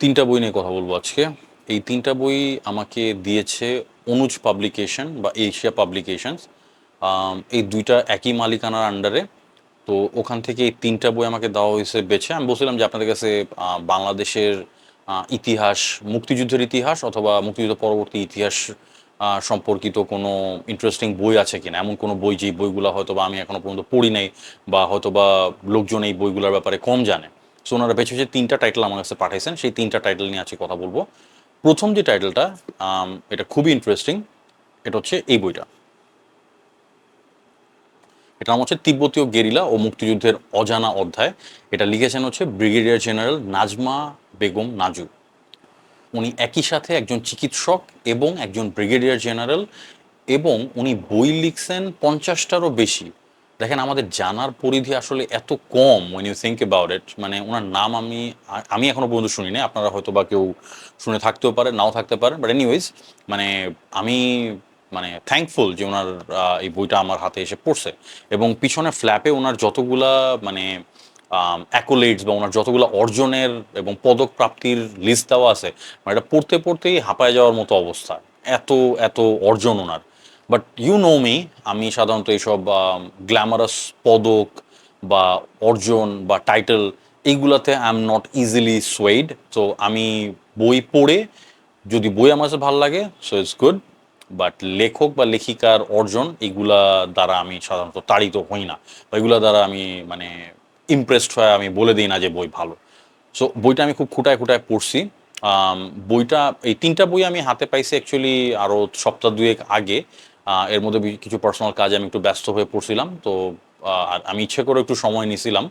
তিনটা বই নিয়ে কথা বলব আজকে। এই তিনটা বই আমাকে দিয়েছে অনুজ পাবলিকেশন বা এশিয়া পাবলিকেশনস। এই দুইটা একই মালিকানার আন্ডারে। তো ওখান থেকে এই তিনটা বই আমাকে দেওয়া হয়েছে বেছে। আমি বলছিলাম যে আপনাদের কাছে বাংলাদেশের ইতিহাস, মুক্তিযুদ্ধের ইতিহাস অথবা মুক্তিযুদ্ধ পরবর্তী ইতিহাস সম্পর্কিত কোনো ইন্টারেস্টিং বই আছে কিনা? এমন কোনো বই যেই বইগুলো হয়তো বা আমি এখনও পর্যন্ত পড়ি নাই বা হয়তো বা লোকজন এই বইগুলোর ব্যাপারে কম জানে। সো ওনারা বেছে বেছে তিনটা টাইটেল আমার কাছে পাঠাইছেন। সেই তিনটা টাইটেল নিয়ে আজকে কথা বলব। প্রথম যে টাইটেলটা এটা খুবই ইন্টারেস্টিং এটা হচ্ছে এই বইটা। এটা নাম হচ্ছে তিব্বতীয় গেরিলা ও মুক্তিযুদ্ধের অজানা অধ্যায়। এটা লিখেছেন হচ্ছে ব্রিগেডিয়ার জেনারেল নাজমা বেগম নাজু। উনি একই সাথে একজন চিকিৎসক এবং একজন ব্রিগেডিয়ার জেনারেল এবং উনি বই লিখছেন পঞ্চাশটারও বেশি। দেখেন, আমাদের জানার পরিধি আসলে এত কম when you think about it মানে ওনার নাম আমি আমি এখনও পর্যন্ত শুনি না আপনারা হয়তো বা কেউ শুনে থাকতেও পারে, নাও থাকতে পারে বাট এনিওয়েজ মানে আমি মানে থ্যাঙ্কফুল যে ওনার এই বইটা আমার হাতে এসে পড়ছে। এবং পিছনে ফ্ল্যাপে ওনার যতগুলা মানে অ্যাকোলেটস বা ওনার যতগুলো অর্জনের এবং পদক প্রাপ্তির লিস্ট দেওয়া আছে মানে এটা পড়তে পড়তেই হাঁপায় যাওয়ার মতো অবস্থা। এত এত অর্জন ওনার। বাট ইউ নো মি আমি সাধারণত এইসব গ্ল্যামারাস পদক বা অর্জন বা title এইগুলাতে I am not easily swayed তো আমি বই পড়ে, যদি বই আমার কাছে ভালো লাগে সো ইটস গুড বাট লেখক বা লেখিকার অর্জন এগুলা দ্বারা আমি সাধারণত তাড়িত হই না। বা এগুলা দ্বারা আমি মানে ইমপ্রেসড হয়ে, আমি বলে দিই না যে বই ভালো। সো বইটা আমি খুব খুঁটায় খুঁটায় পড়ছি। বইটা, এই তিনটা বই আমি হাতে পাইছি অ্যাকচুয়ালি আরও সপ্তাহ দুয়েক আগে। এর মধ্যে কিছু পার্সোনাল কাজে আমি একটু ব্যস্ত হয়ে পড়ছিলাম, তো আর আমি ইচ্ছে করে একটু সময় নিয়েছিলাম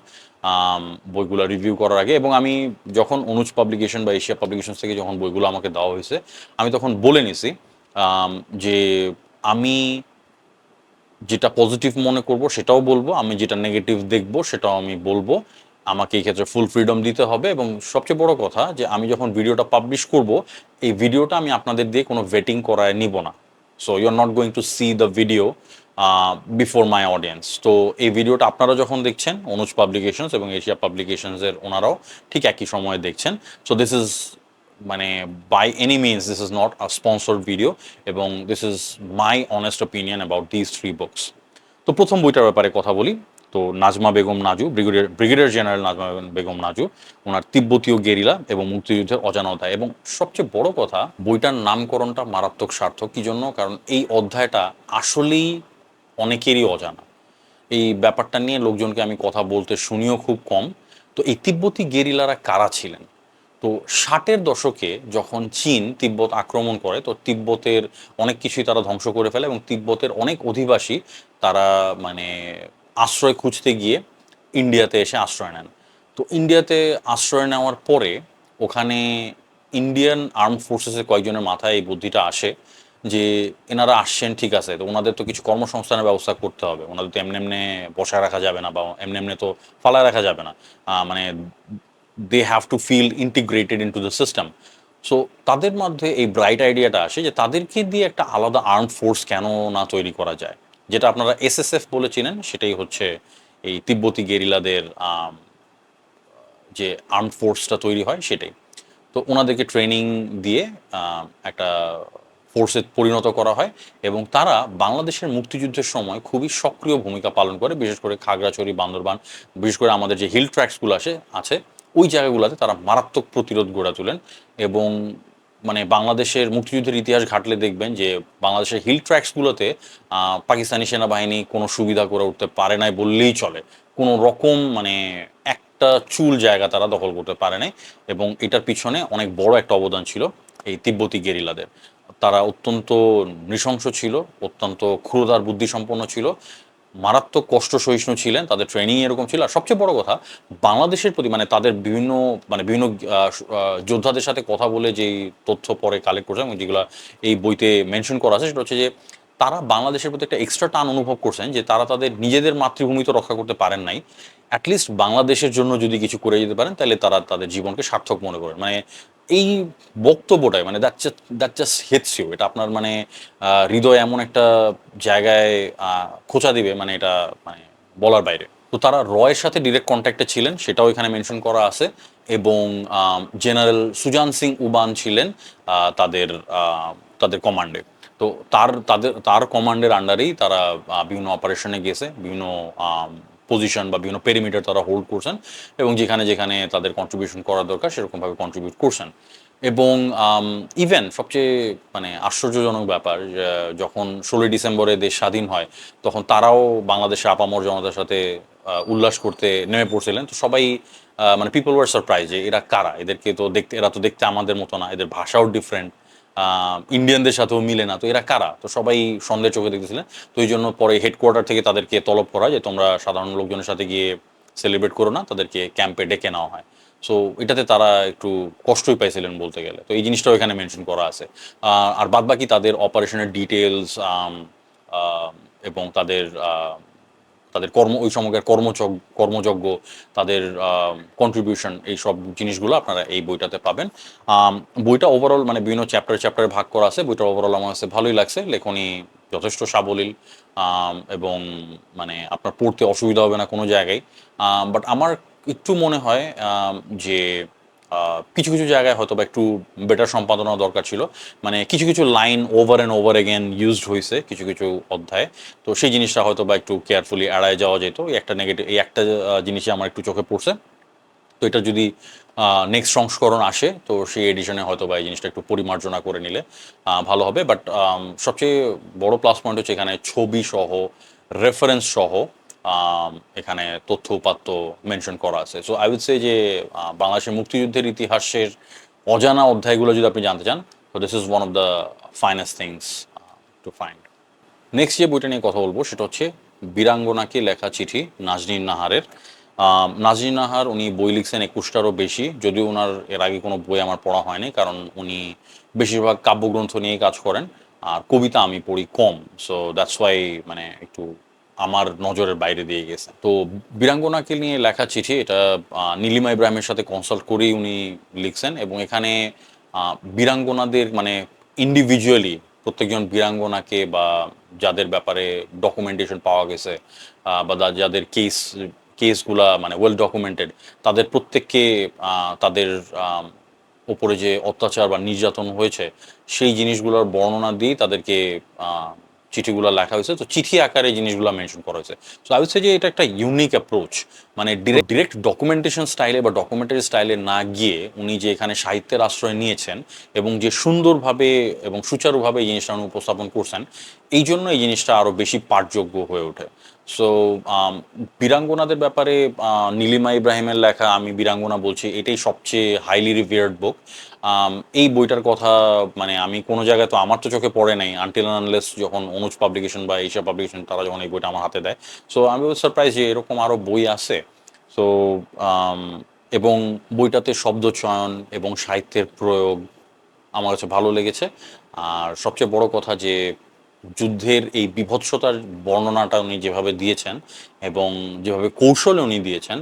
বইগুলো রিভিউ করার আগে এবং আমি যখন অনুজ পাবলিকেশন বা এশিয়া পাবলিকেশন থেকে যখন বইগুলো আমাকে দেওয়া হয়েছে, আমি তখন বলে নিছি যে আমি যেটা পজিটিভ মনে করব সেটাও বলব, আমি যেটা নেগেটিভ দেখব সেটাও আমি বলব, আমাকে এই ক্ষেত্রে ফুল ফ্রিডম দিতে হবে এবং সবচেয়ে বড় কথা যে আমি যখন ভিডিওটা পাবলিশ করব, এই ভিডিওটা আমি আপনাদের দিয়ে কোনো ভেটিং করায় নিব না। So you are not going to see the video before my audience তো এই ভিডিওটা আপনারা যখন দেখছেন অনুজ পাবলিকেশনস এবং এশিয়া পাবলিকেশনসের ওনারাও ঠিক একই সময়ে দেখছেন। সো দিস ইজ মানে by any means this is not a sponsored video এবং this is my honest opinion about this three books তো প্রথম বইটার ব্যাপারে কথা বলি। তো Nazma Begum Naju, brigadier brigadier general Nazma Begum- Naju ওনার তিব্বতীয় গেরিলা এবং মুক্তিযুদ্ধের অজানা অধ্যায় এবং সবচেয়ে বড় কথা, বইটার নামকরণটা মারাত্মক সার্থক। কি জন্য? কারণ এই অধ্যায়টা আসলেই অনেকেরই অজানা। এই ব্যাপারটা নিয়ে লোকজনকে আমি কথা বলতে শুনিও খুব কম। তো এই তিব্বতী গেরিলারা কারা ছিলেন? তো ষাটের দশকে যখন চীন তিব্বত আক্রমণ করে, তো তিব্বতের অনেক কিছুই তারা ধ্বংস করে ফেলে এবং তিব্বতের অনেক অধিবাসী তারা মানে আশ্রয় খুঁজতে গিয়ে ইন্ডিয়াতে এসে আশ্রয় নেন। তো ইন্ডিয়াতে আশ্রয় নেওয়ার পরে ওখানে ইন্ডিয়ান আর্ম ফোর্সেসের কয়েকজনের মাথায় এই বুদ্ধিটা আসে যে এনারা আসছেন, ঠিক আছে, তো ওনাদের তো কিছু কর্মসংস্থানের ব্যবস্থা করতে হবে। ওনাদের তো এমনি এমনি বসায় রাখা যাবে না বা এমনি এমনি তো ফালায় রাখা যাবে না। মানে they have to feel integrated into the system so তাদের মধ্যে এই ব্রাইট আইডিয়াটা আসে যে তাদেরকে দিয়ে একটা আলাদা আর্ম ফোর্স কেন না তৈরি করা যায়? যেটা আপনারা এসএসএফ বলে চিনেন, সেটাই হচ্ছে এই তিব্বতি গেরিলাদের যে আর্ম ফোর্সটা তৈরি হয়, সেটাই। তো ওনাদেরকে ট্রেনিং দিয়ে একটা ফোর্সে পরিণত করা হয় এবং তারা বাংলাদেশের মুক্তিযুদ্ধের সময় খুবই সক্রিয় ভূমিকা পালন করে, বিশেষ করে খাগড়াছড়ি, বান্দরবান, বিশেষ করে আমাদের যে হিল ট্র্যাক্সগুলো আছে আছে, ওই জায়গাগুলোতে তারা মারাত্মক প্রতিরোধ গড়ে তোলেন এবং মানে বাংলাদেশের মুক্তিযুদ্ধের ইতিহাস ঘাটলে দেখবেন যে বাংলাদেশের হিল ট্র্যাক্সগুলোতে পাকিস্তানি সেনাবাহিনী কোনো সুবিধা করে উঠতে পারে নাই বললেই চলে। কোনো রকম মানে একটা চুল জায়গা তারা দখল করতে পারে নাই এবং এটার পিছনে অনেক বড় একটা অবদান ছিল এই তিব্বতী গেরিলাদের। তারা অত্যন্ত নৃশংস ছিল, অত্যন্ত ক্ষুরধার বুদ্ধিসম্পন্ন ছিল মারাত্মক কষ্ট সহিষ্ণু ছিলেন, তাদের ট্রেনিং এরকম ছিল। আর সবচেয়ে বড় কথা, বাংলাদেশের প্রতি মানে তাদের বিভিন্ন মানে বিভিন্ন যোদ্ধাদের সাথে কথা বলে যেই তথ্য পরে কালেক্ট করছে এবং যেগুলো এই বইতে মেনশন করা আছে, সেটা হচ্ছে যে তারা বাংলাদেশের প্রতি একটা এক্সট্রা টান অনুভব করছেন যে তারা তাদের নিজেদের মাতৃভূমি তো রক্ষা করতে পারেন নাই। অ্যাটলিস্ট বাংলাদেশের জন্য যদি কিছু করে যেতে পারেন, তাহলে তারা তাদের জীবনকে সার্থক মনে করেন মানে এই বক্তব্যটাই মানে দ্যাট দ্যাট জাস্ট ইউ এটা আপনার মানে হৃদয় এমন একটা জায়গায় খোঁচা দিবে মানে এটা মানে বলার বাইরে। তো তারা রয়ের সাথে ডিরেক্ট কন্ট্যাক্টে ছিলেন, সেটাও এখানে মেনশন করা আছে। এবং জেনারেল সুজান সিং উবান ছিলেন তাদের তাদের কমান্ডে তো তার, তাদের, তার কমান্ডের আন্ডারেই তারা বিভিন্ন অপারেশনে গেছে বিভিন্ন পজিশন বা বিভিন্ন পেরিমিটার তারা হোল্ড করছেন এবং যেখানে যেখানে তাদের কন্ট্রিবিউশন করা দরকার সেরকমভাবে কন্ট্রিবিউট করছেন। এবং ইভেন সবচেয়ে মানে আশ্চর্যজনক ব্যাপার যখন ষোলোই ডিসেম্বরে দেশ স্বাধীন হয়, তখন তারাও বাংলাদেশের আপামর জনতার সাথে উল্লাস করতে নেমে পড়ছিলেন। তো সবাই মানে পিপল ওয়ার সারপ্রাইজ যে এরা কারা? এদেরকে তো দেখতে, এরা তো দেখতে আমাদের মতো না, এদের ভাষাও ডিফারেন্ট ইন্ডিয়ানদের সাথেও মিলে না। তো এরা কারা? তো সবাই সন্দেহ চোখে দেখতেছিলেন তো এই জন্য পরে হেডকোয়ার্টার থেকে তাদেরকে তলব করা যে তোমরা সাধারণ লোকজনের সাথে গিয়ে সেলিব্রেট করো না, তাদেরকে ক্যাম্পে ডেকে নেওয়া হয়। সো এটাতে তারা একটু কষ্টই পাইছিলেন বলতে গেলে। তো এই জিনিসটাও এখানে মেনশন করা আছে। আর বাদবাকি তাদের অপারেশনের ডিটেলস এবং তাদের তাদের কর্ম, ওই সময়কার কর্মযজ্ঞ কর্মযজ্ঞ, তাদের কন্ট্রিবিউশন এই সব জিনিসগুলো আপনারা এই বইটাতে পাবেন। বইটা ওভারঅল মানে বিভিন্ন চ্যাপ্টার চ্যাপ্টারে ভাগ করা আছে। বইটা ওভারঅল আমার কাছে ভালোই লাগছে। লেখনী যথেষ্ট সাবলীল এবং মানে আপনার পড়তে অসুবিধা হবে না কোনো জায়গায়। বাট আমার একটু মনে হয় যে কিছু কিছু জায়গায় হয়তো বা একটু বেটার সম্পাদনা দরকার ছিল। মানে কিছু কিছু line over and over again used হয়েছে কিছু কিছু অধ্যায়ে। তো সেই জিনিসটা হয়তো বা একটু কেয়ারফুলি এড়ায় যাওয়া যেত। এই একটা নেগেটিভ এই একটা জিনিসই আমার একটু চোখে পড়ছে। তো এটা যদি নেক্সট সংস্করণ আসে, তো সেই এডিশনে হয়তো বা এই জিনিসটা একটু পরিমার্জনা করে নিলে ভালো হবে। বাট সবচেয়ে বড় প্লাস পয়েন্ট হচ্ছে এখানে ছবি সহ রেফারেন্স সহ এখানে তথ্য উপাত্ত মেনশন করা আছে। সো আই উড সে যে বাংলাদেশের মুক্তিযুদ্ধের ইতিহাসের অজানা অধ্যায়গুলো যদি আপনি জানতে চান তো this is one of the finest things to find next যে বইটা নিয়ে কথা বলব, সেটা হচ্ছে বীরাঙ্গনাকে লেখা চিঠি নাজনীন নাহারের। নাজনীন নাহার উনি বই লিখছেন একুশটারও বেশি, যদিও ওনার এর আগে কোনো বই আমার পড়া হয়নি, কারণ উনি বেশিরভাগ কাব্যগ্রন্থ নিয়ে কাজ করেন, আর কবিতা আমি পড়ি কম। সো দ্যাটস ওয়াই মানে একটু আমার নজরের বাইরে দিয়ে গেছে। তো বীরাঙ্গনাকে নিয়ে লেখা চিঠি, এটা নীলিমা ইব্রাহিমের সাথে কনসাল্ট করেই উনি লিখছেন এবং এখানে বীরাঙ্গনাদের মানে ইন্ডিভিজুয়ালি প্রত্যেকজন বীরাঙ্গনাকে বা যাদের ব্যাপারে ডকুমেন্টেশন পাওয়া গেছে বা যাদের কেস কেসগুলা মানে ওয়েল ডকুমেন্টেড তাদের প্রত্যেককে তাদের ওপরে যে অত্যাচার বা নির্যাতন হয়েছে, সেই জিনিসগুলোর বর্ণনা দিয়ে তাদেরকে চিঠিগুলো লেখা হয়েছে। তো চিঠি আকারে জিনিসগুলো মেনশন করা হয়েছে। সো আই হচ্ছে যে এটা একটা ইউনিক অ্যাপ্রোচ মানে ডিরেক্ট ডিরেক্ট ডকুমেন্টেশন স্টাইলে বা ডকুমেন্টারি স্টাইলে না গিয়ে উনি যে এখানে সাহিত্যের আশ্রয় নিয়েছেন এবং যে সুন্দরভাবে এবং সুচারুভাবে এই জিনিসটা উনি উপস্থাপন করছেন, এই জন্য এই জিনিসটা আরও বেশি পাঠযোগ্য হয়ে ওঠে। সো বীরাঙ্গনাদের ব্যাপারে নীলিমা ইব্রাহিমের লেখা আমি বীরাঙ্গনা বলছি, এটাই সবচেয়ে হাইলি রিভিয়ার্ড বুক এই বইটার কথা মানে আমি কোনো জায়গায় তো আমার তো চোখে পড়ে নাই আনটিল আনলেস যখন অনুজ পাবলিকেশন বা এশিয়া পাবলিকেশন তারা যখন এই বইটা আমার হাতে দেয়। সো আমি সারপ্রাইজ যে এরকম আরও বই আছে। সো এবং বইটাতে শব্দচয়ন এবং সাহিত্যের প্রয়োগ আমার কাছে ভালো লেগেছে। আর সবচেয়ে বড় কথা যে যুদ্ধের এই বিভৎসতার বর্ণনাটা উনি যেভাবে দিয়েছেন এবং যেভাবে কৌশল উনি দিয়েছেন,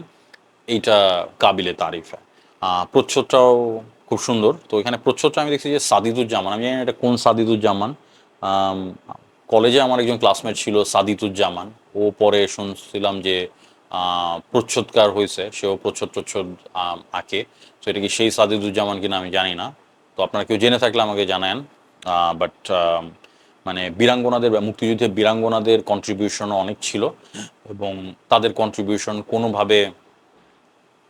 এইটা কাবিলে তারিফ। প্রচ্ছদটাও খুব সুন্দর। তো এখানে প্রচ্ছদটা আমি দেখছি যে সাদিদুজ্জামান, আমি জানি এটা কোন সাদিদুজ্জামান। কলেজে আমার একজন ক্লাসমেট ছিল সাদিদুজ্জামান। ও পরে শুনছিলাম যে প্রচ্ছদকার হয়েছে, সেও প্রচ্ছদ প্রচ্ছদ আঁকে। তো এটা কি সেই সাদিদুজ্জামান কিনা আমি জানি না। তো আপনারা কেউ জেনে থাকলে আমাকে জানান। বাট মানে বীরাঙ্গনাদের বা মুক্তিযুদ্ধে বীরাঙ্গনাদের কন্ট্রিবিউশন অনেক ছিল এবং তাদের কন্ট্রিবিউশন কোনোভাবে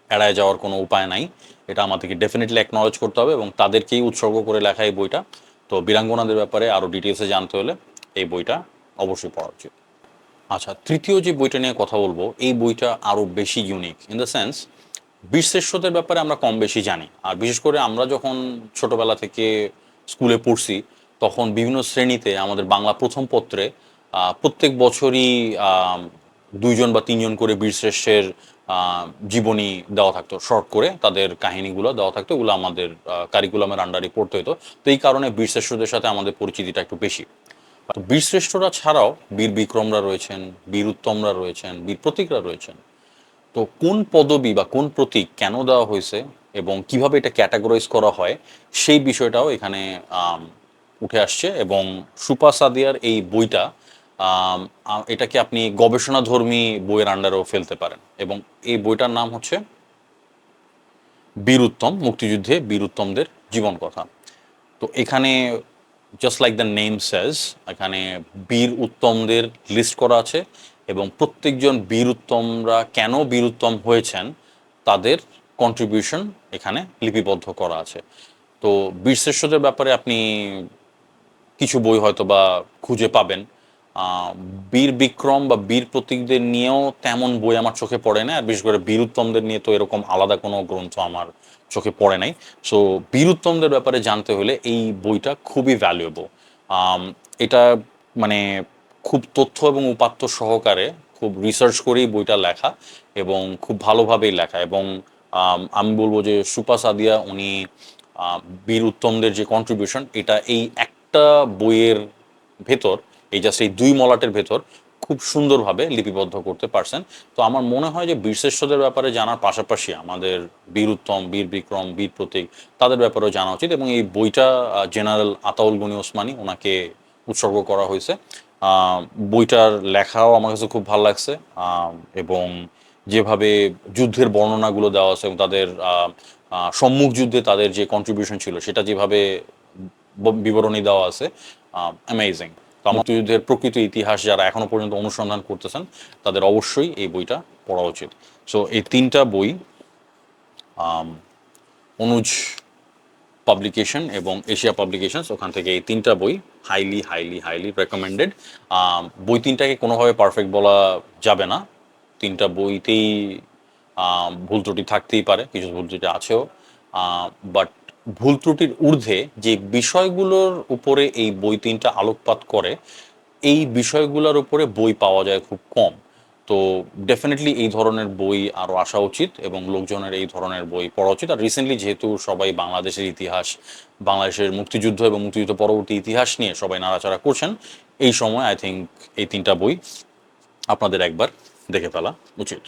এড়ায় যাওয়ার কোনো উপায় নাই। এটা আমাদেরকে ডেফিনেটলি অ্যাকনলেজ করতে হবে এবং তাদেরকেই উৎসর্গ করে লেখা এই বইটা। তো বীরাঙ্গনাদের ব্যাপারে আরও ডিটেলসে জানতে হলে এই বইটা অবশ্যই পড়া উচিত। আচ্ছা তৃতীয় যে বইটা নিয়ে কথা বলব, এই বইটা আরও বেশি ইউনিক ইন দ্য সেন্স বীরশ্রেষ্ঠদের ব্যাপারে আমরা কম বেশি জানি। আর বিশেষ করে আমরা যখন ছোটবেলা থেকে স্কুলে পড়ছি তখন বিভিন্ন শ্রেণীতে আমাদের বাংলা প্রথম পত্রে প্রত্যেক বছরই দুইজন বা তিনজন করে বীরশ্রেষ্ঠের জীবনী দেওয়া থাকতো, শর্ট করে তাদের কাহিনীগুলো দেওয়া থাকতো ওগুলো আমাদের কারিকুলামের আন্ডারে পড়তে হতো তো এই কারণে বীরশ্রেষ্ঠদের সাথে আমাদের পরিচিতিটা একটু বেশি। তো বীরশ্রেষ্ঠরা ছাড়াও বীর বিক্রমরা রয়েছেন, বীর উত্তমরা রয়েছেন, বীর প্রতীকরা রয়েছেন। তো কোন পদবি বা কোন প্রতীক কেন দেওয়া হয়েছে এবং কীভাবে এটা ক্যাটাগরাইজ করা হয়, সেই বিষয়টাও এখানে উঠে আসছে এবং সুপা সাদিয়ার এই বইটা এটাকে আপনি গবেষণাধর্মী বইয়ের আন্ডারেও ফেলতে পারেন। এবং এই বইটার নাম হচ্ছে বীর উত্তম মুক্তিযুদ্ধে বীর উত্তমদের জীবন কথা। তো এখানে just like the name says এখানে বীর উত্তমদের লিস্ট করা আছে এবং প্রত্যেকজন বীর উত্তমরা কেন বীর উত্তম হয়েছেন, তাদের কন্ট্রিবিউশন এখানে লিপিবদ্ধ করা আছে। তো বীরশ্রেষ্ঠদের ব্যাপারে আপনি কিছু বই হয়তো বা খুঁজে পাবেন। বীর বিক্রম বা বীর প্রতীকদের নিয়েও তেমন বই আমার চোখে পড়ে না আর বিশেষ করে বীর উত্তমদের নিয়ে তো এরকম আলাদা কোনো গ্রন্থ আমার চোখে পড়ে নাই। সো বীর উত্তমদের ব্যাপারে জানতে হলে এই বইটা খুবই ভ্যালুয়েবল এটা মানে খুব তথ্য এবং উপাত্ত সহকারে খুব রিসার্চ করেই বইটা লেখা এবং খুব ভালোভাবেই লেখা এবং, আমি বলব যে সুপা সাদিয়া উনি বীর উত্তমদের যে কন্ট্রিবিউশন এটা এই একটা বইয়ের ভেতর, এই জাস্ট এই দুই মলাটের ভেতর, খুব সুন্দরভাবে লিপিবদ্ধ করতে পারছেন। তো আমার মনে হয় যে বীরশ্রেষ্ঠদের ব্যাপারে জানার পাশাপাশি আমাদের বীর উত্তম, বীর বিক্রম, বীর প্রতীক, তাদের ব্যাপারেও জানা উচিত এবং এই বইটা জেনারেল আতাউল গনি ওসমানী ওনাকে উৎসর্গ করা হয়েছে। বইটার লেখাও আমার কাছে খুব ভালো লাগছে। এবং যেভাবে যুদ্ধের বর্ণনাগুলো দেওয়া আছে এবং তাদের সম্মুখ যুদ্ধে তাদের যে কন্ট্রিবিউশন ছিল, সেটা যেভাবে বিবরণী দেওয়া আছে। অ্যামেজিং তো মুক্তিযুদ্ধের প্রকৃত ইতিহাস যারা এখনও পর্যন্ত অনুসন্ধান করতেছেন, তাদের অবশ্যই এই বইটা পড়া উচিত। সো এই তিনটা বই অনুজ পাবলিকেশন এবং এশিয়া পাবলিকেশনস ওখান থেকে এই তিনটা বই হাইলি হাইলি হাইলি রেকমেন্ডেড বই তিনটাকে কোনোভাবে পারফেক্ট বলা যাবে না। তিনটা বইতেই ভুল ত্রুটি থাকতেই পারে, কিছু ভুল ত্রুটি আছেও। বাট ভুল ত্রুটির ঊর্ধ্বে যে বিষয়গুলোর উপরে এই বই তিনটা আলোকপাত করে, এই বিষয়গুলোর উপরে বই পাওয়া যায় খুব কম। তো ডেফিনেটলি এই ধরনের বই আরও আসা উচিত এবং লোকজনের এই ধরনের বই পড়া উচিত। আর রিসেন্টলি যেহেতু সবাই বাংলাদেশের ইতিহাস, বাংলাদেশের মুক্তিযুদ্ধ এবং মুক্তিযুদ্ধ পরবর্তী ইতিহাস নিয়ে সবাই নাড়াচাড়া করছেন, এই সময় আই থিঙ্ক এই তিনটা বই আপনাদের একবার দেখে ফেলা উচিত।